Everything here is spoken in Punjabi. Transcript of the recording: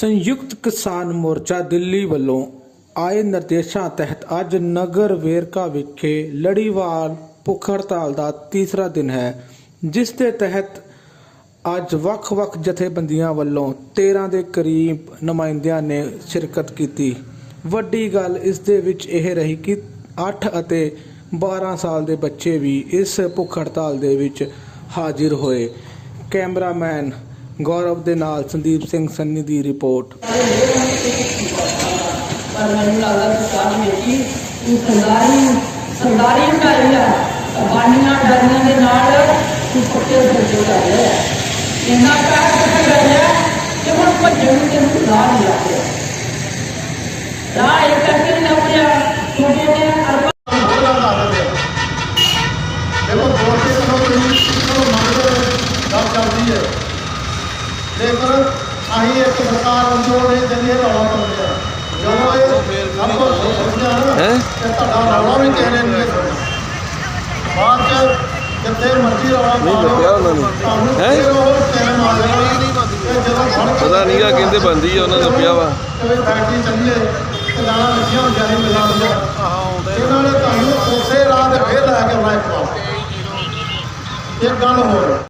ਸੰਯੁਕਤ ਕਿਸਾਨ ਮੋਰਚਾ ਦਿੱਲੀ ਵੱਲੋਂ ਆਏ ਨਿਰਦੇਸ਼ਾਂ ਤਹਿਤ ਅੱਜ ਨਗਰ ਵੇਰਕਾ ਵਿਖੇ ਲੜੀਵਾਰ ਭੁੱਖ ਹੜਤਾਲ ਦਾ ਤੀਸਰਾ ਦਿਨ ਹੈ, ਜਿਸ ਦੇ ਤਹਿਤ ਅੱਜ ਵੱਖ-ਵੱਖ ਜਥੇਬੰਦੀਆਂ ਵੱਲੋਂ 13 ਦੇ ਕਰੀਬ ਨੁਮਾਇੰਦਿਆਂ ਨੇ ਸ਼ਿਰਕਤ ਕੀਤੀ। ਵੱਡੀ ਗੱਲ ਇਸ ਦੇ ਵਿੱਚ ਇਹ ਰਹੀ ਕਿ 8 ਅਤੇ 12 ਸਾਲ ਦੇ ਬੱਚੇ ਵੀ ਇਸ ਭੁੱਖ ਹੜਤਾਲ ਦੇ ਵਿੱਚ ਹਾਜ਼ਰ ਹੋਏ। ਕੈਮਰਾਮੈਨ ਗੌਰਵ ਦੇ ਨਾਲ ਸੰਦੀਪ ਸਿੰਘ ਸੰਨੀ ਦੀ ਰਿਪੋਰਟ। ਪਰ ਮੈਨੂੰ ਲੱਗਦਾ ਕਿ ਸਾਹ ਮੇਰੀ ਉਹ ਸਰਦਾਰੀ ਸਰਦਾਰੀ ਬਣਾਈ ਆ। ਬਾਣੀਆਂ ਡਰਨੀਆਂ ਦੇ ਨਾਲ ਤੂੰ ਪੱਕੇ ਸੋਚੋ ਕਰ ਰਿਹਾ ਇੰਨਾ ਕਾਹ ਕਰ ਰਿਹਾ ਕਿ ਹੁਣ ਭੱਜਣ ਨੂੰ ਤੈਨੂੰ ਰਾਹ ਨਹੀਂ ਲੱਗਿਆ ਰਾਹ। ਇਹ ਕਰਕੇ ਨਹੀਂ ਲੱਭਿਆ ਛੋਟੇ ਨੇ ਅਰਬਾ ਦੇਖੋ ਵੋਟ ਦੇ ਲੇਕਿਨ ਅਸੀਂ ਇੱਕ ਸਰਕਾਰ ਅੰਦੋਲਨ ਨਹੀਂ ਦਿੰਦੀ ਰੌਲਾ ਪਾਉਂਦੇ ਆ। ਜਦੋਂ ਇਹ ਸਭ ਕੁਝ ਸੋਚਦੇ ਆ ਨਾ ਤੇ ਤੁਹਾਡਾ ਰੌਲਾ ਵੀ ਕਿਸੇ ਨੇ ਨਹੀਂ ਬਾਅਦ ਚ ਜਿੱਥੇ ਮਰਜ਼ੀ ਰੌਲਾ ਪਾ ਲਓ ਹੈਂ? ਉਹ ਟਾਈਮ ਆ ਪਤਾ ਕਹਿੰਦੇ ਬੰਦੀ ਆ ਉਹਨਾਂ ਦਾ ਪਿਆ ਵਾ। ਫੈਕਟਰੀ ਚੱਲੀਏ ਤੇ ਗਾਲਾਂ ਲੱਗੀਆਂ ਹੁੰਦੀਆਂ ਨੇ ਮਿਲਾਂ ਦੀਆਂ ਇਹਨਾਂ ਨੇ ਤੁਹਾਨੂੰ ਉਸੇ ਰਾਹ ਤੇ ਫੇਰ ਲੈ ਕੇ ਆਉਣਾ ਇੱਕ ਵਾਰ। ਇੱਕ ਗੱਲ ਹੋਰ।